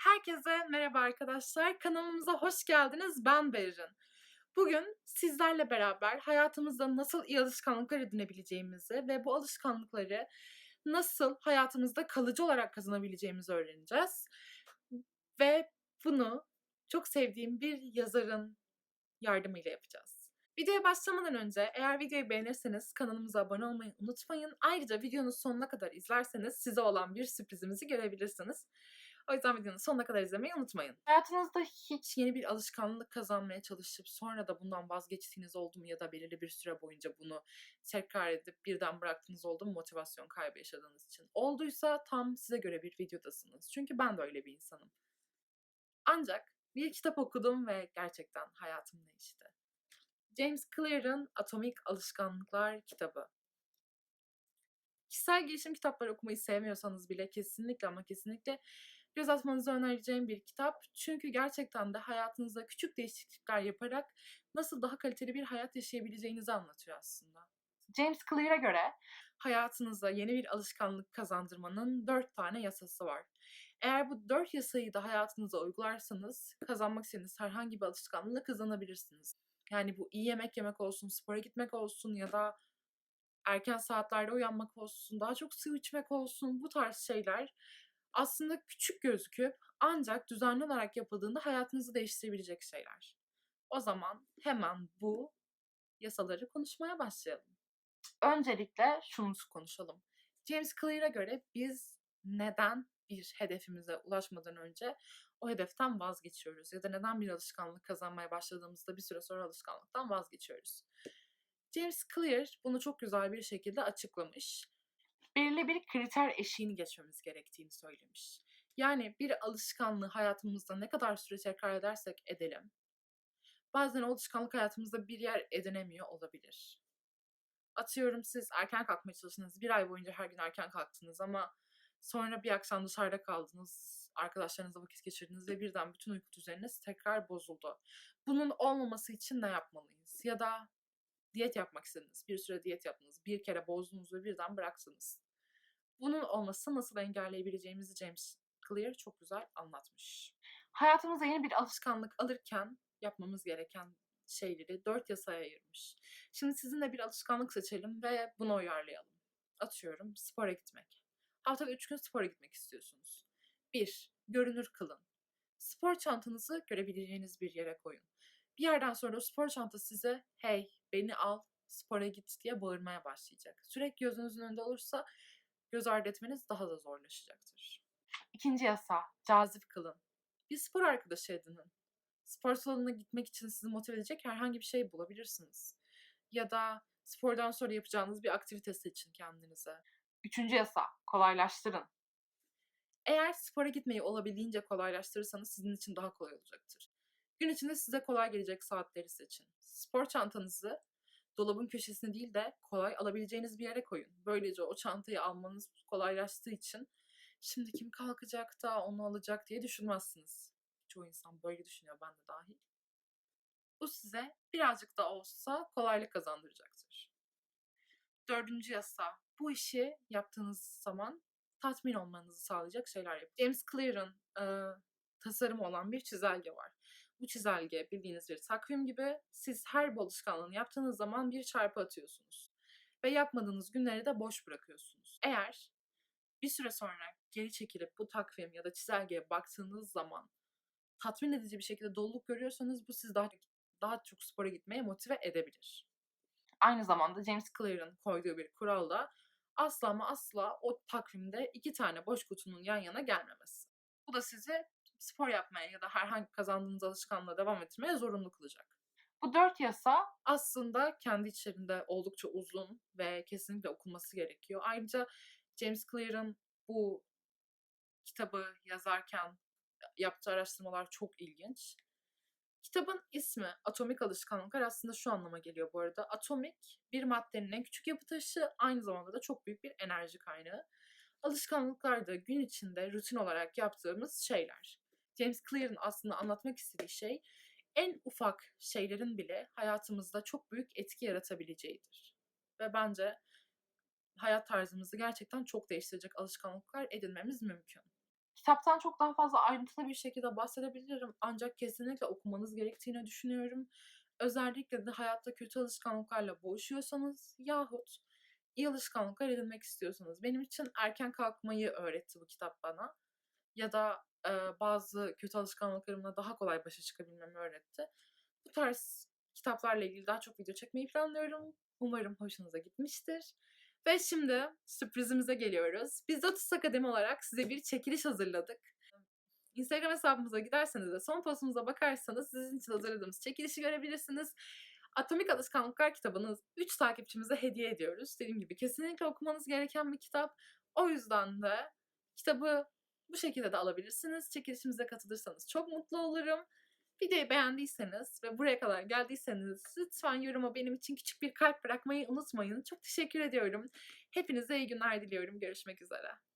Herkese merhaba arkadaşlar. Kanalımıza hoş geldiniz. Ben Berrin. Bugün sizlerle beraber hayatımızda nasıl iyi alışkanlıklar edinebileceğimizi ve bu alışkanlıkları nasıl hayatımızda kalıcı olarak kazanabileceğimizi öğreneceğiz. Ve bunu çok sevdiğim bir yazarın yardımıyla yapacağız. Videoya başlamadan önce eğer videoyu beğenirseniz kanalımıza abone olmayı unutmayın. Ayrıca videonun sonuna kadar izlerseniz size olan bir sürprizimizi görebilirsiniz. O yüzden videonun sonuna kadar izlemeyi unutmayın. Hayatınızda hiç yeni bir alışkanlık kazanmaya çalışıp sonra da bundan vazgeçtiğiniz oldu mu ya da belirli bir süre boyunca bunu tekrar edip birden bıraktığınız oldu mu motivasyon kaybı yaşadığınız için? Olduysa tam size göre bir videodasınız. Çünkü ben de öyle bir insanım. Ancak bir kitap okudum ve gerçekten hayatım değişti. James Clear'ın Atomik Alışkanlıklar kitabı. Kişisel gelişim kitapları okumayı sevmiyorsanız bile kesinlikle ama kesinlikle göz atmanızı önereceğim bir kitap. Çünkü gerçekten de hayatınızda küçük değişiklikler yaparak nasıl daha kaliteli bir hayat yaşayabileceğinizi anlatıyor aslında. James Clear'a göre hayatınıza yeni bir alışkanlık kazandırmanın dört tane yasası var. Eğer bu dört yasayı da hayatınıza uygularsanız kazanmak istediğiniz herhangi bir alışkanlığı kazanabilirsiniz. Yani bu iyi yemek yemek olsun, spora gitmek olsun ya da erken saatlerde uyanmak olsun, daha çok su içmek olsun bu tarz şeyler aslında küçük gözüküp ancak düzenli olarak yapıldığında hayatınızı değiştirebilecek şeyler. O zaman hemen bu yasaları konuşmaya başlayalım. Öncelikle şunu konuşalım. James Clear'a göre biz neden bir hedefimize ulaşmadan önce o hedeften vazgeçiyoruz? Ya da neden bir alışkanlık kazanmaya başladığımızda bir süre sonra alışkanlıktan vazgeçiyoruz? James Clear bunu çok güzel bir şekilde açıklamış. Belirli bir kriter eşiğini geçmemiz gerektiğini söylemiş. Yani bir alışkanlığı hayatımızda ne kadar süre tekrar edersek edelim, bazen alışkanlık hayatımızda bir yer edinemiyor olabilir. Atıyorum siz erken kalkmaya çalıştınız, bir ay boyunca her gün erken kalktınız ama sonra bir akşam dışarıda kaldınız, arkadaşlarınızla vakit geçirdiniz ve birden bütün uyku düzeniniz tekrar bozuldu. Bunun olmaması için ne yapmalıyız? Ya da diyet yapmak istediniz. Bir süre diyet yaptınız. Bir kere bozdunuz ve birden bıraktınız. Bunun olmasını nasıl engelleyebileceğimizi James Clear çok güzel anlatmış. Hayatımıza yeni bir alışkanlık alırken yapmamız gereken şeyleri dört yasaya ayırmış. Şimdi sizinle bir alışkanlık seçelim ve bunu uyarlayalım. Atıyorum spora gitmek. Haftada üç gün spora gitmek istiyorsunuz. Bir, görünür kılın. Spor çantanızı görebileceğiniz bir yere koyun. Bir yerden sonra o spor çantası size hey beni al spora git diye bağırmaya başlayacak. Sürekli gözünüzün önünde olursa göz ardı etmeniz daha da zorlaşacaktır. İkinci yasa, cazip kılın. Bir spor arkadaşı edinin. Spor salonuna gitmek için sizi motive edecek herhangi bir şey bulabilirsiniz. Ya da spordan sonra yapacağınız bir aktivite seçin kendinize. Üçüncü yasa, kolaylaştırın. Eğer spora gitmeyi olabildiğince kolaylaştırırsanız sizin için daha kolay olacaktır. Gün içinde size kolay gelecek saatleri seçin. Spor çantanızı dolabın köşesine değil de kolay alabileceğiniz bir yere koyun. Böylece o çantayı almanız kolaylaştığı için şimdi kim kalkacak da onu alacak diye düşünmezsiniz. Çoğu insan böyle düşünüyor ben de dahil. Bu size birazcık da olsa kolaylık kazandıracaktır. Dördüncü yasa. Bu işi yaptığınız zaman tatmin olmanızı sağlayacak şeyler yapın. James Clear'ın e, tasarımı olan bir çizelge var. Bu çizelge bildiğiniz bir takvim gibi siz her bu alışkanlığını yaptığınız zaman bir çarpı atıyorsunuz. Ve yapmadığınız günleri de boş bırakıyorsunuz. Eğer bir süre sonra geri çekilip bu takvim ya da çizelgeye baktığınız zaman tatmin edici bir şekilde doluluk görüyorsanız bu sizi daha daha çok spora gitmeye motive edebilir. Aynı zamanda James Clear'ın koyduğu bir kural da asla ama asla o takvimde iki tane boş kutunun yan yana gelmemesi. Bu da sizi spor yapmaya ya da herhangi kazandığınız alışkanlığa devam ettirmeye zorunlu kılacak. Bu dört yasa aslında kendi içlerinde oldukça uzun ve kesinlikle okunması gerekiyor. Ayrıca James Clear'ın bu kitabı yazarken yaptığı araştırmalar çok ilginç. Kitabın ismi Atomik Alışkanlıklar aslında şu anlama geliyor bu arada. Atomik bir maddenin en küçük yapı taşı aynı zamanda da çok büyük bir enerji kaynağı. Alışkanlıklar da gün içinde rutin olarak yaptığımız şeyler. James Clear'ın aslında anlatmak istediği şey en ufak şeylerin bile hayatımızda çok büyük etki yaratabileceğidir. Ve bence hayat tarzımızı gerçekten çok değiştirecek alışkanlıklar edinmemiz mümkün. Kitaptan çok daha fazla ayrıntılı bir şekilde bahsedebilirim ancak kesinlikle okumanız gerektiğini düşünüyorum. Özellikle de hayatta kötü alışkanlıklarla boğuşuyorsanız yahut iyi alışkanlıklar edinmek istiyorsanız. Benim için erken kalkmayı öğretti bu kitap bana ya da, eee, bazı kötü alışkanlıklarımla daha kolay başa çıkabilmemi öğretti. Bu tarz kitaplarla ilgili daha çok video çekmeyi planlıyorum. Umarım hoşunuza gitmiştir ve şimdi sürprizimize geliyoruz. Biz Lotus Akademi olarak size bir çekiliş hazırladık. Instagram hesabımıza giderseniz ve son postumuza bakarsanız sizin için hazırladığımız çekilişi görebilirsiniz. Atomik Alışkanlıklar kitabını 3 takipçimize hediye ediyoruz. Dediğim gibi kesinlikle okumanız gereken bir kitap. O yüzden de kitabı bu şekilde de alabilirsiniz. Çekilişimize katılırsanız çok mutlu olurum. Videoyu beğendiyseniz ve buraya kadar geldiyseniz lütfen yoruma benim için küçük bir kalp bırakmayı unutmayın. Çok teşekkür ediyorum. Hepinize iyi günler diliyorum. Görüşmek üzere.